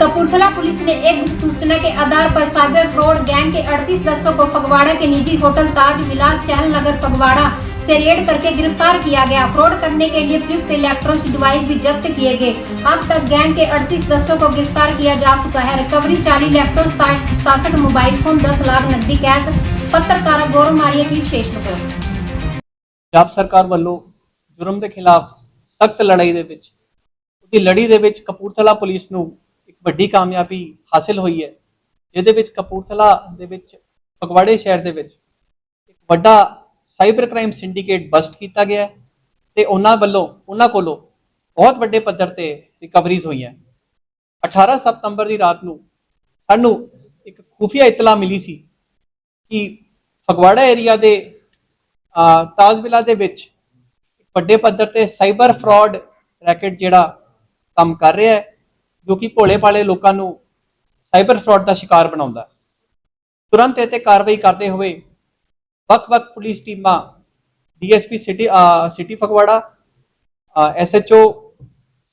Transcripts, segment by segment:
Kapurthala police ने एक गुप्त सूचना के आधार पर साइबर फ्रॉड गैंग के 38 सदस्यों को फगवाड़ा के निजी होटल ताज विलास चहल नगर फगवाड़ा से रेड करके गिरफ्तार किया गया फ्रॉड करने के लिए प्रयुक्त इलेक्ट्रॉनिक्स डिवाइस भी जब्त किए गए अब तक गैंग के 38 सदस्यों को गिरफ्तार किया जा चुका है recovery 40 laptop सतासठ mobile phone 10 lakh नकदी कैश पत्रकार गौरव मारिया की विशेष रिपोर्ट ਪੰਜਾਬ ਸਰਕਾਰ ਵੱਲੋਂ ਜੁਰਮ ਦੇ ਖਿਲਾਫ ਸਖਤ ਲੜਾਈ ਦੇ ਵਿੱਚ ਉਹਦੀ ਲੜੀ ਦੇ ਵਿੱਚ ਕਪੂਰਥਲਾ ਪੁਲਿਸ ਨੂੰ ਇੱਕ ਵੱਡੀ ਕਾਮਯਾਬੀ ਹਾਸਲ ਹੋਈ ਹੈ ਜਿਹਦੇ ਵਿੱਚ ਕਪੂਰਥਲਾ ਦੇ ਵਿੱਚ ਫਗਵਾੜੇ ਸ਼ਹਿਰ ਦੇ ਵਿੱਚ ਇੱਕ ਵੱਡਾ ਸਾਈਬਰ ਕ੍ਰਾਈਮ ਸਿੰਡੀਕੇਟ ਬਸਟ ਕੀਤਾ ਗਿਆ ਹੈ ਤੇ ਉਹਨਾਂ ਵੱਲੋਂ ਉਹਨਾਂ ਕੋਲੋਂ ਬਹੁਤ ਵੱਡੇ ਪੱਧਰ ਤੇ ਰਿਕਵਰੀਜ਼ ਹੋਈਆਂ 18 ਸਤੰਬਰ ਦੀ ਰਾਤ ਨੂੰ ਸਾਨੂੰ ਇੱਕ ਖੁਫੀਆ ਇਤਲਾ ਮਿਲੀ ਸੀ ਕਿ ਫਗਵਾੜਾ ਏਰੀਆ ਦੇ ਅ, ਤਾਜਵਿਲਾ ਦੇ ਵਿੱਚ ਵੱਡੇ ਪੱਧਰ ਤੇ ਸਾਈਬਰ ਫਰਾਡ ਰੈਕਟ ਜਿਹੜਾ ਕੰਮ ਕਰ ਰਿਹਾ ਹੈ ਜੋ ਕਿ ਭੋਲੇ ਭਾਲੇ ਲੋਕਾਂ ਨੂੰ ਸਾਈਬਰ ਫਰਾਡ ਦਾ ਸ਼ਿਕਾਰ ਬਣਾਉਂਦਾ। ਤੁਰੰਤ ਇਹ ਤੇ ਕਾਰਵਾਈ ਕਰਦੇ ਹੋਏ ਵੱਖ-ਵੱਖ ਪੁਲਿਸ ਟੀਮਾਂ ਡੀਐਸਪੀ ਸਿਟੀ ਅ, city Phagwara SHO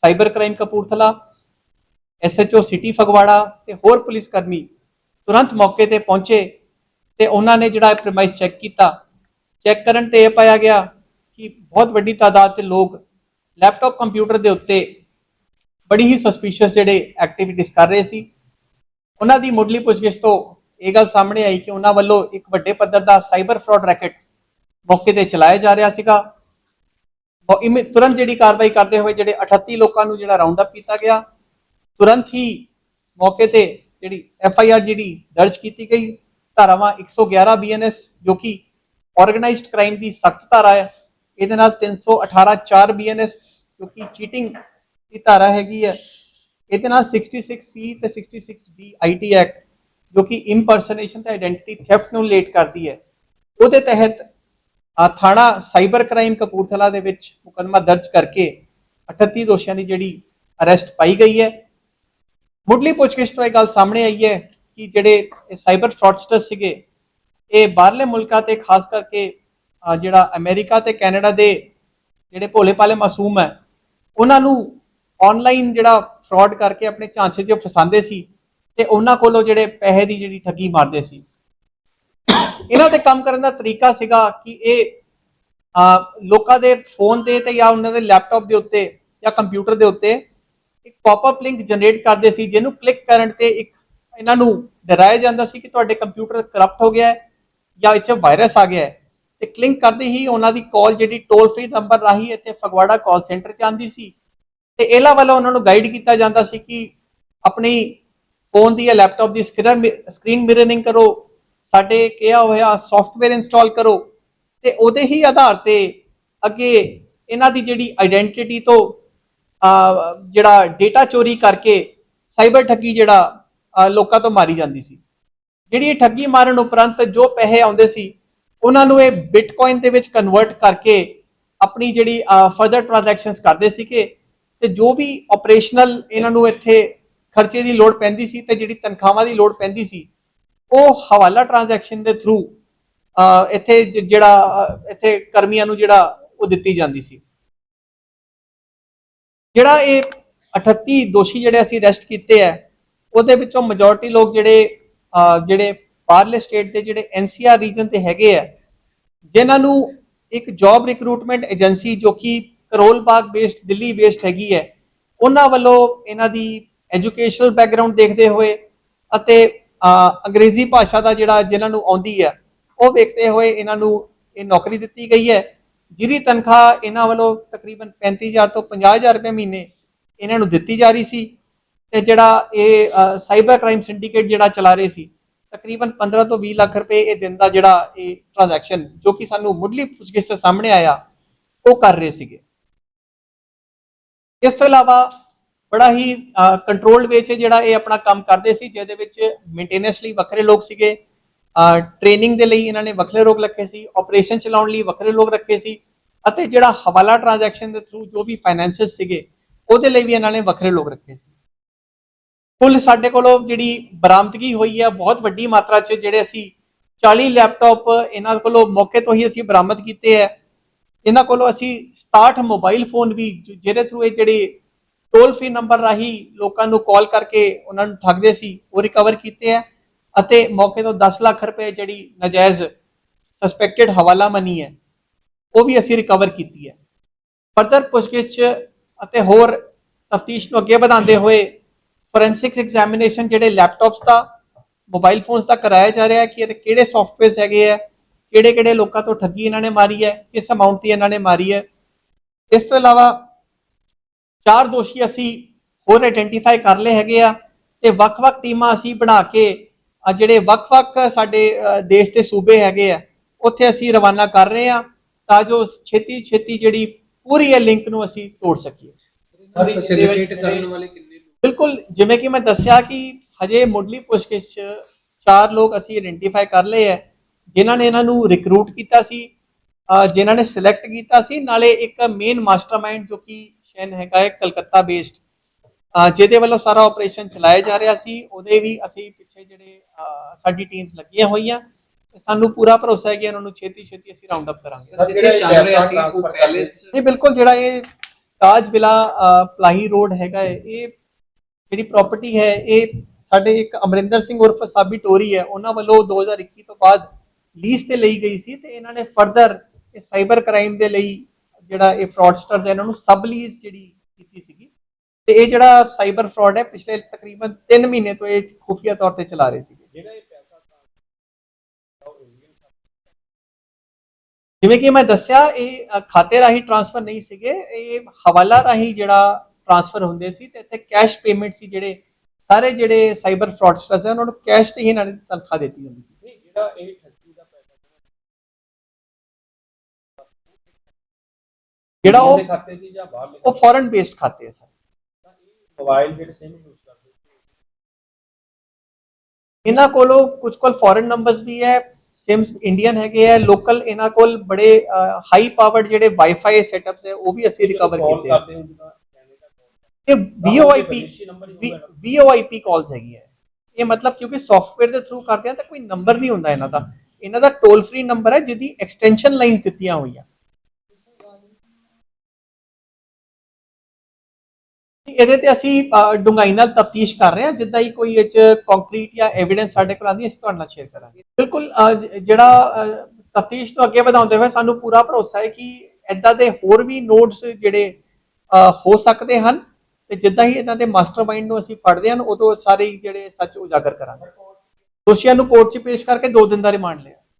cyber crime Kapurthala SHO city Phagwara ਤੇ ਹੋਰ ਪੁਲਿਸ ਕਰਮੀ ਤੁਰੰਤ ਮੌਕੇ ਤੇ ਪਹੁੰਚੇ ਤੇ ਉਹਨਾਂ ਨੇ ਜਿਹੜਾ ਪ੍ਰਮਾਈਸ ਚੈੱਕ ਕੀਤਾ। ਚੈੱਕ ਕਰਨ ਤੇ ਇਹ ਪਾਇਆ ਗਿਆ ਕਿ ਬਹੁਤ ਵੱਡੀ ਤਾਦਾਦ ਤੇ ਲੋਕ ਲੈਪਟਾਪ ਕੰਪਿਊਟਰ ਦੇ ਉੱਤੇ ਬੜੀ ਹੀ ਸਸਪੀਸ਼ੀਅਸ ਜਿਹੜੇ ਐਕਟੀਵਿਟੀਜ਼ ਕਰ ਰਹੇ ਸੀ। ਉਹਨਾਂ ਦੀ ਮੁੱਢਲੀ ਪੁੱਛਗਿੱਛ ਤੋਂ ਇਹ ਗੱਲ ਸਾਹਮਣੇ ਆਈ ਕਿ ਉਹਨਾਂ ਵੱਲੋਂ ਇੱਕ ਵੱਡੇ ਪੱਧਰ ਦਾ ਸਾਈਬਰ ਫਰਾਡ ਰੈਕਟ ਮੌਕੇ ਤੇ ਚਲਾਇਆ ਜਾ ਰਿਹਾ ਸੀਗਾ। ਤੁਰੰਤ ਜਿਹੜੀ ਕਾਰਵਾਈ ਕਰਦੇ ਹੋਏ ਜਿਹੜੇ 38 ਲੋਕਾਂ ਨੂੰ ਜਿਹੜਾ ਰਾਉਂਡ ਅਪ ਕੀਤਾ ਗਿਆ, ਤੁਰੰਤ ਹੀ ਮੌਕੇ ਤੇ ਜਿਹੜੀ ਐਫ ਆਈ ਆਰ ਜਿਹੜੀ ਦਰਜ ਕੀਤੀ ਗਈ, ਧਾਰਾਵਾਂ 111 ਬੀਐਨਐਸ ਜੋ ਕਿ ਆਰਗੇਨਾਈਜ਼ਡ ਕ੍ਰਾਈਮ ਦੀ ਸਖਤ ਧਾਰਾ ਹੈ। ਇਹਦੇ ਨਾਲ 318 4 ਬੀਐਨਐਸ ਜੋ ਕਿ ਚੀਟਿੰਗ ਇਹ ਧਾਰਾ ਹੈਗੀ ਹੈ। ਇਹਦੇ ਨਾਲ 66 ਸੀ ਤੇ 66 ਡੀ ਆਈਟੀ ਐਕਟ ਜੋ ਕਿ ਇੰਪਰਸਨੇਸ਼ਨ ਤੇ ਆਇਡੈਂਟੀ ਥੈਫਟ ਨੂੰ ਰਿਲੇਟ ਕਰਦੀ ਹੈ। ਉਹਦੇ ਤਹਿਤ ਥਾਣਾ ਸਾਈਬਰ ਕ੍ਰਾਈਮ ਕਪੂਰਥਲਾ ਦੇ ਵਿੱਚ ਮੁਕੱਦਮਾ ਦਰਜ ਕਰਕੇ 38 ਦੋਸ਼ੀਆਂ ਦੀ ਜਿਹੜੀ ਅਰੈਸਟ ਪਾਈ ਗਈ ਹੈ। ਮੁੱਢਲੀ ਪੁੱਛਗਿੱਛ ਤੋਂ ਇਹ ਗੱਲ ਸਾਹਮਣੇ ਆਈ ਹੈ ਕਿ ਜਿਹੜੇ ਇਹ ਸਾਈਬਰ ਫਰਾਡਸਟਰ ਸੀਗੇ, ਇਹ ਬਾਹਰਲੇ ਮੁਲਕਾਂ ਤੇ ਖਾਸ ਕਰਕੇ ਜਿਹੜਾ ਅਮਰੀਕਾ ਤੇ ਕੈਨੇਡਾ ਦੇ ਜਿਹੜੇ ਭੋਲੇ ਭਾਲੇ ਮਾਸੂਮ ਹੈ, ਉਹਨਾਂ ਨੂੰ ਆਨਲਾਈਨ ਜਿਹੜਾ ਫਰਾਡ ਕਰਕੇ ਆਪਣੇ ਝਾਂਸੇ 'ਚ ਫਸਾਉਂਦੇ ਸੀ ਤੇ ਉਹਨਾਂ ਕੋਲੋਂ ਜਿਹੜੇ ਪੈਸੇ ਦੀ ਜਿਹੜੀ ਠੱਗੀ ਮਾਰਦੇ ਸੀ। ਇਹਨਾਂ 'ਤੇ ਕੰਮ ਕਰਨ ਦਾ ਤਰੀਕਾ ਸੀਗਾ ਕਿ ਇਹ ਲੋਕਾਂ ਦੇ ਫੋਨ ਤੇ ਤੇ ਜਾਂ ਉਹਨਾਂ ਦੇ ਲੈਪਟਾਪ ਦੇ ਉੱਤੇ ਜਾਂ ਕੰਪਿਊਟਰ ਦੇ ਉੱਤੇ ਇੱਕ ਪੌਪਅਪ ਲਿੰਕ ਜਨਰੇਟ ਕਰਦੇ ਸੀ, ਜਿਹਨੂੰ ਕਲਿੱਕ ਕਰਨ ਤੇ ਇੱਕ ਇਹਨਾਂ ਨੂੰ ਡਰਾਇਆ ਜਾਂਦਾ ਸੀ ਕਿ ਤੁਹਾਡੇ ਕੰਪਿਊਟਰ ਕਰਪਟ ਹੋ ਗਿਆ ਹੈ ਜਾਂ ਇੱਥੇ ਵਾਇਰਸ ਆ ਗਿਆ ਹੈ। ਤੇ ਕਲਿੱਕ ਕਰਦੇ ਹੀ ਉਹਨਾਂ ਦੀ ਕਾਲ ਜਿਹੜੀ ਟੋਲ ਫ੍ਰੀ ਨੰਬਰ ਰਾਹੀਂ ਇੱਥੇ ਫਗਵਾੜਾ ਕਾਲ ਸੈਂਟਰ 'ਚ ਆਉਂਦੀ ਸੀ। ਤੇ ਇਹਨਾਂ ਵੱਲੋਂ ਉਹਨਾਂ ਨੂੰ ਗਾਈਡ ਕੀਤਾ ਜਾਂਦਾ ਸੀ ਕਿ ਆਪਣੀ ਫੋਨ ਦੀ ਜਾਂ ਲੈਪਟਾਪ ਦੀ ਸਕਰੀਨ ਮਿਰਰਿੰਗ ਕਰੋ, ਸਾਡੇ ਕਿਹਾ ਹੋਇਆ ਸੌਫਟਵੇਅਰ ਇੰਸਟਾਲ ਕਰੋ ਤੇ ਉਹਦੇ ਹੀ ਆਧਾਰ ਤੇ ਅੱਗੇ ਇਹਨਾਂ ਦੀ ਜਿਹੜੀ ਆਇਡੈਂਟੀਟੀ ਤੋਂ ਜਿਹੜਾ ਡੇਟਾ ਚੋਰੀ ਕਰਕੇ ਸਾਈਬਰ ਠੱਗੀ ਜਿਹੜਾ ਲੋਕਾਂ ਤੋਂ ਮਾਰੀ ਜਾਂਦੀ ਸੀ। ਜਿਹੜੀ ਇਹ ਠੱਗੀ ਮਾਰਨ ਉਪਰੰਤ ਜੋ ਪੈਸੇ ਆਉਂਦੇ ਸੀ, ਉਹਨਾਂ ਨੂੰ ਇਹ ਬਿਟਕੋਇਨ ਦੇ ਵਿੱਚ ਕਨਵਰਟ ਕਰਕੇ ਆਪਣੀ ਜਿਹੜੀ ਫਰਦਰ ਟ੍ਰਾਂਜੈਕਸ਼ਨਸ ਕਰਦੇ ਸੀਗੇ। ਤੇ ਜੋ ਵੀ ਆਪਰੇਸ਼ਨਲ ਇਹਨਾਂ ਨੂੰ ਇੱਥੇ ਖਰਚੇ ਦੀ ਲੋੜ ਪੈਂਦੀ ਸੀ ਤੇ ਜਿਹੜੀ ਤਨਖਾਹਾਂ ਦੀ ਲੋੜ ਪੈਂਦੀ ਸੀ, ਉਹ ਹਵਾਲਾ ਟ੍ਰਾਂਜੈਕਸ਼ਨ ਦੇ ਥਰੂ ਇੱਥੇ ਜਿਹੜਾ ਇੱਥੇ ਕਰਮੀਆਂ ਨੂੰ ਜਿਹੜਾ ਉਹ ਦਿੱਤੀ ਜਾਂਦੀ ਸੀ। ਜਿਹੜਾ ਇਹ 38 ਦੋਸ਼ੀ ਜਿਹੜੇ ਅਸੀਂ ਅਰੈਸਟ ਕੀਤੇ ਆ ਉਹਦੇ ਵਿੱਚੋਂ ਮੈਜੋਰਿਟੀ ਲੋਕ ਜਿਹੜੇ ਜਿਹੜੇ ਬਾਹਰਲੇ ਸਟੇਟ ਦੇ ਜਿਹੜੇ ਐਨਸੀਆਰ ਰੀਜਨ ਤੇ ਹੈਗੇ ਆ ਜਿਨ੍ਹਾਂ ਨੂੰ ਇੱਕ ਜੌਬ ਰਿਕਰੂਟਮੈਂਟ ਏਜੰਸੀ ਜੋ ਕਿ ਕਰੋਲ ਬਾਗ ਬੇਸਡ ਦਿੱਲੀ ਬੇਸਡ ਹੈਗੀ ਹੈ। ਉਹਨਾਂ ਵੱਲੋਂ ਇਹਨਾਂ ਦੀ ਐਜੂਕੇਸ਼ਨਲ ਬੈਕਗ੍ਰਾਉਂਡ ਦੇਖਦੇ ਹੋਏ ਅਤੇ ਅੰਗਰੇਜ਼ੀ ਭਾਸ਼ਾ ਦਾ ਜਿਹੜਾ ਜਿਨ੍ਹਾਂ ਨੂੰ ਆਉਂਦੀ ਹੈ, ਉਹ ਵੇਖਦੇ ਹੋਏ ਇਹਨਾਂ ਨੂੰ ਇਹ ਨੌਕਰੀ ਦਿੱਤੀ ਗਈ ਹੈ। ਜਿਹਦੀ ਤਨਖਾਹ ਇਹਨਾਂ ਵੱਲੋਂ ਤਕਰੀਬਨ 35000 ਤੋਂ 50000 ਰੁਪਏ ਮਹੀਨੇ ਇਹਨਾਂ ਨੂੰ ਦਿੱਤੀ ਜਾ ਰਹੀ ਸੀ ਤੇ ਜਿਹੜਾ ਇਹ ਸਾਈਬਰ ਕ੍ਰਾਈਮ ਸਿੰਡੀਕੇਟ ਜਿਹੜਾ ਚਲਾ ਰਹੇ ਸੀ, ਤਕਰੀਬਨ 15 ਤੋਂ 20 ਲੱਖ ਰੁਪਏ ਇਹ ਦਿਨ ਦਾ ਜਿਹੜਾ ਇਹ ਟ੍ਰਾਂਜੈਕਸ਼ਨ ਜੋ ਕਿ ਸਾਨੂੰ ਮੁੱਢਲੀ ਪੁੱਛਗਿੱਛ ਤੋਂ ਸਾਹਮਣੇ ਆਇਆ, ਉਹ ਕਰ ਰਹੇ ਸੀਗੇ। ਇਸ ਤੋਂ ਇਲਾਵਾ ਬੜਾ ਹੀ ਕੰਟਰੋਲਡ ਵੇ 'ਚ ਜਿਹੜਾ ਇਹ ਆਪਣਾ ਕੰਮ ਕਰਦੇ ਸੀ, ਜਿਹਦੇ ਵਿੱਚ ਮੇਨਟੇਨੈਂਸ ਲਈ ਵੱਖਰੇ ਲੋਕ ਸੀਗੇ ਟ੍ਰੇਨਿੰਗ ਦੇ ਲਈ ਇਹਨਾਂ ਨੇ ਵੱਖਰੇ ਲੋਕ ਰੱਖੇ ਸੀ ਆਪਰੇਸ਼ਨ ਚਲਾਉਣ ਲਈ ਵੱਖਰੇ ਲੋਕ ਰੱਖੇ ਸੀ, ਅਤੇ ਜਿਹੜਾ ਹਵਾਲਾ ਟ੍ਰਾਂਜੈਕਸ਼ਨ ਦੇ ਥਰੂ ਜੋ ਵੀ ਫਾਈਨੈਂਸਸ ਸੀਗੇ, ਉਹਦੇ ਲਈ ਵੀ ਇਹਨਾਂ ਨੇ ਵੱਖਰੇ ਲੋਕ ਰੱਖੇ ਸੀ। ਕੁੱਲ ਸਾਡੇ ਕੋਲੋਂ ਜਿਹੜੀ ਬਰਾਮਦਗੀ ਹੋਈ ਹੈ ਬਹੁਤ ਵੱਡੀ ਮਾਤਰਾ 'ਚ ਜਿਹੜੇ ਅਸੀਂ 40 ਲੈਪਟਾਪ ਇਹਨਾਂ ਕੋਲੋਂ ਮੌਕੇ ਤੋਂ ਹੀ ਅਸੀਂ ਬਰਾਮਦ ਕੀਤੇ ਹੈ ਇਹਨਾਂ ਕੋਲੋਂ ਅਸੀਂ 67 ਮੋਬਾਈਲ ਫੋਨ ਵੀ ਜਿਹਦੇ ਥਰੂ ਇਹ ਜਿਹੜੇ ਟੋਲ ਫ੍ਰੀ ਨੰਬਰ ਰਾਹੀਂ ਲੋਕਾਂ ਨੂੰ ਕਾਲ ਕਰਕੇ ਉਹਨਾਂ ਨੂੰ ਠੱਗਦੇ ਸੀ, ਉਹ ਰਿਕਵਰ ਕੀਤੇ ਆ ਅਤੇ ਮੌਕੇ ਤੋਂ 10 ਲੱਖ ਰੁਪਏ ਜਿਹੜੀ ਨਜਾਇਜ਼ ਸਸਪੈਕਟਡ ਹਵਾਲਾ ਮਨੀ ਹੈ, ਉਹ ਵੀ ਅਸੀਂ ਰਿਕਵਰ ਕੀਤੀ ਹੈ। ਫਰਦਰ ਪੁੱਛਗਿੱਛ ਅਤੇ ਹੋਰ ਤਫਤੀਸ਼ ਨੂੰ ਅੱਗੇ ਵਧਾਉਂਦੇ ਹੋਏ ਫੋਰੈਂਸਿਕ ਐਗਜ਼ਾਮੀਨੇਸ਼ਨ ਜਿਹੜੇ ਲੈਪਟਾਪਸ ਦਾ ਮੋਬਾਈਲ ਫੋਨਸ ਦਾ ਕਰਾਇਆ ਜਾ ਰਿਹਾ ਹੈ ਕਿ ਇਹਦੇ ਕਿਹੜੇ ਸੌਫਟਵੇਅਰਸ ਹੈਗੇ ਆ ਕਿਹੜੇ ਕਿਹੜੇ ਲੋਕਾਂ ਤੋਂ ਠੱਗੀ ਇਹਨਾਂ ਨੇ ਮਾਰੀ ਹੈ ਕਿਸ ਅਮਾਉਂਟ ਦੀ ਇਹਨਾਂ ਨੇ ਮਾਰੀ ਹੈ। ਇਸ ਤੋਂ ਇਲਾਵਾ ਚਾਰ ਦੋਸ਼ੀ ਅਸੀਂ ਹੋਰ ਆਇਡੈਂਟੀਫਾਈ ਕਰ ਲਏ ਹੈਗੇ ਆ ਤੇ ਵੱਖ-ਵੱਖ ਟੀਮਾਂ ਅਸੀਂ ਬਣਾ ਕੇ ਆ ਜਿਹੜੇ ਵੱਖ-ਵੱਖ ਸਾਡੇ ਦੇਸ਼ ਦੇ ਸੂਬੇ ਹੈਗੇ ਆ ਉੱਥੇ ਅਸੀਂ ਰਵਾਨਾ ਕਰ ਰਹੇ ਆ ਤਾਂ ਜੋ ਛੇਤੀ ਛੇਤੀ ਜਿਹੜੀ ਪੂਰੀ ਇਹ ਲਿੰਕ ਨੂੰ ਅਸੀਂ ਤੋੜ ਸਕੀਏ। ਸਾਰੀ ਫੈਸਿਲਿਟੇਟ ਕਰਨ ਵਾਲੇ ਕਿੰਨੇ ਲੋਕ? ਬਿਲਕੁਲ ਜਿਵੇਂ ਕਿ ਮੈਂ ਦੱਸਿਆ ਕਿ ਹਜੇ ਮੁੱਢਲੀ ਪੁੱਛਗਿੱਛ 'ਚ ਚਾਰ ਲੋਕ ਅਸੀਂ ਆਇਡੈਂਟੀਫਾਈ ਕਰ ਲਏ ਹੈ ਜਿਨ੍ਹਾਂ ਨੇ ਇਹਨਾਂ ਨੂੰ ਰਿਕਰੂਟ ਕੀਤਾ ਸੀ ਜਿਨ੍ਹਾਂ ਨੇ ਸਿਲੈਕਟ ਕੀਤਾ ਸੀ ਨਾਲੇ ਇੱਕ ਮੇਨ ਮਾਸਟਰਮਾਈਂਡ ਜੋ ਕਿ ਸ਼ੈਨ ਹੈਗਾ ਹੈ ਕਲਕੱਤਾ ਬੇਸਡ ਜਿਹਦੇ ਵੱਲੋਂ ਸਾਰਾ ਆਪਰੇਸ਼ਨ ਚਲਾਇਆ ਜਾ ਰਿਹਾ ਸੀ ਉਹਦੇ ਵੀ ਅਸੀਂ ਪਿੱਛੇ ਜਿਹੜੇ ਸਾਡੀ ਟੀਮਸ ਲੱਗੀਆਂ ਹੋਈਆਂ ਤੇ ਸਾਨੂੰ ਪੂਰਾ ਭਰੋਸਾ ਹੈ ਕਿ ਇਹਨਾਂ ਨੂੰ ਛੇਤੀ ਛੇਤੀ ਅਸੀਂ ਰਾਉਂਡ ਅਪ ਕਰਾਂਗੇ। ਜਿਹੜੇ ਚੱਲ ਰਿਹਾ ਸੀ ਉਹ ਪੈਲੇਸ ਇਹ ਬਿਲਕੁਲ ਜਿਹੜਾ ਇਹ ਤਾਜ ਵਿਲਾ ਅ, ਪਲਾਹੀ ਰੋਡ ਹੈਗਾ ਹੈ ਇਹ ਜਿਹੜੀ ਪ੍ਰਾਪਰਟੀ ਹੈ ਇਹ ਸਾਡੇ ਇੱਕ ਅਮਰਿੰਦਰ ਸਿੰਘ ਉਰਫ ਸਾਬੀ ਟੋਰੀ ਹੈ ਉਹਨਾਂ ਵੱਲੋਂ 2021 ਤੋਂ ਬਾਅਦ ਲੀਜ਼ ਤੇ ਲਈ ਗਈ ਸੀ ਤੇ ਇਹਨਾਂ ਨੇ ਫਰਦਰ ਇਹ ਸਾਈਬਰ ਕ੍ਰਾਈਮ ਦੇ ਲਈ ਜਿਹੜਾ ਇਹ ਫਰਾਡਸਟਰਸ ਇਹਨਾਂ ਨੂੰ ਸਬ ਲੀਜ਼ ਜਿਹੜੀ ਕੀਤੀ ਸੀਗੀ। ਤੇ ਇਹ ਜਿਹੜਾ ਸਾਈਬਰ ਫਰਾਡ ਹੈ ਪਿਛਲੇ ਤਕਰੀਬਨ 3 ਮਹੀਨੇ ਤੋਂ ਇਹ ਖੁਫੀਆ ਤੌਰ ਤੇ ਚਲਾ ਰਹੇ ਸੀਗੇ। ਜਿਹੜਾ ਇਹ ਪੈਸਾ ਜਿਵੇਂ ਕਿ ਮੈਂ ਦੱਸਿਆ ਇਹ ਖਾਤੇ ਰਾਹੀਂ ਟ੍ਰਾਂਸਫਰ ਨਹੀਂ ਸੀਗੇ ਇਹ ਹਵਾਲਾ ਰਾਹੀਂ ਜਿਹੜਾ ਟ੍ਰਾਂਸਫਰ ਹੁੰਦੇ ਸੀ ਤੇ ਇੱਥੇ ਕੈਸ਼ ਪੇਮੈਂਟ ਸੀ ਜਿਹੜੇ ਸਾਰੇ ਜਿਹੜੇ ਸਾਈਬਰ ਫਰਾਡਸਟਰਸ ਹੈ ਉਹਨਾਂ ਨੂੰ ਕੈਸ਼ ਤੇ ਹੀ ਇਹਨਾਂ ਨੇ ਤਨਖਾਹ ਦਿੱਤੀ ਹੁੰਦੀ ਸੀ। ਜਿਹੜਾ ਇਹ ਜਿਹੜਾ ਉਹ ਦੇ ਖਾਤੇ ਸੀ ਜਾਂ ਬਾਹਰ ਉਹ ਫੋਰਨ ਬੇਸਡ ਖਾਤੇ ਹੈ ਸਰ। ਮੋਬਾਈਲ ਜਿਹੜੇ ਸਿਮ ਯੂਜ਼ ਕਰਦੇ ਸੀ। ਇਹਨਾਂ ਕੋਲੋਂ ਕੁਝ ਕੋਲ ਫੋਰਨ ਨੰਬਰਸ ਵੀ ਹੈ ਸਿਮਸ ਇੰਡੀਅਨ ਹੈਗੇ ਹੈ ਲੋਕਲ ਇਹਨਾਂ ਕੋਲ ਬੜੇ ਹਾਈ ਪਾਵਰਡ ਜਿਹੜੇ ਵਾਈਫਾਈ ਸੈਟਅਪਸ ਹੈ ਉਹ ਵੀ ਅਸੀਂ ਰਿਕਵਰ Call ਕੀਤੇ ਹੈ ਕਰਦੇ ਹੋ ਜਿੱਦਾਂ ਕੈਨੇਡਾ call ਇਹ VoIP ਵਿਦੇਸ਼ੀ number ਹੀ ਹੋਵੇਗਾ। VoIP ਕਾਲਸ ਹੈਗੀ ਹੈ। ਇਹ ਮਤਲਬ ਕਿਉਂਕਿ ਸੌਫਟਵੇਅਰ ਦੇ ਥਰੂ ਕਰਦੇ ਆ ਤਾਂ ਕੋਈ ਨੰਬਰ ਨਹੀਂ ਹੁੰਦਾ ਇਹਨਾਂ ਦਾ। ਇਹਨਾਂ ਦਾ ਟੋਲ ਫ੍ਰੀ ਨੰਬਰ ਹੈ ਜਿਹਦੀ ਐਕਸਟੈਂਸ਼ਨ ਲਾਈਨਸ ਦਿੱਤੀਆਂ ਹੋਈਆਂ। ਇਹਦੇ ਤੇ ਅਸੀਂ ਅ, ਨਾਲ ਤਫਤੀਸ਼ ਕਰ ਰਹੇ ਹਾਂ ਜਿੱਦਾਂ ਹੀ ਕੋਈ ਇਹ ਚ ਕੰਕਰੀਟ ਜਾਂ ਐਵੀਡੈਂਸ ਸਾਡੇ ਕੋਲ ਆਉਂਦੀ ਅਸੀਂ ਤੁਹਾਡੇ ਨਾਲ ਸ਼ੇਅਰ ਕਰਾਂਗੇ। ਬਿਲਕੁਲ ਜਿਹੜਾ ਤਫਤੀਸ਼ ਤੋਂ ਅੱਗੇ ਵਧਾਉਂਦੇ ਹੋਏ ਸਾਨੂੰ ਪੂਰਾ ਭਰੋਸਾ ਹੈ ਕਿ ਇਦਾਂ ਦੇ ਹੋਰ ਵੀ ਨੋਟਸ ਜਿਹੜੇ ਹੋ ਸਕਦੇ ਹਨ ਤੇ ਜਿੱਦਾਂ ਹੀ ਇਹਨਾਂ ਦੇ ਮਾਸਟਰਮਾਈਂਡ ਨੂੰ ਅਸੀਂ ਫੜਦੇ ਹਾਂ ਉਦੋਂ ਸਾਰੇ ਜਿਹੜੇ ਸੱਚ ਉਜਾਗਰ ਕਰਾਂਗੇ। ਦੋਸ਼ੀਆਂ ਨੂੰ ਕੋਰਟ 'ਚ ਪੇਸ਼ ਕਰਕੇ 2 ਦਿਨ ਦਾ ਰਿਮਾਂਡ ਲਿਆ।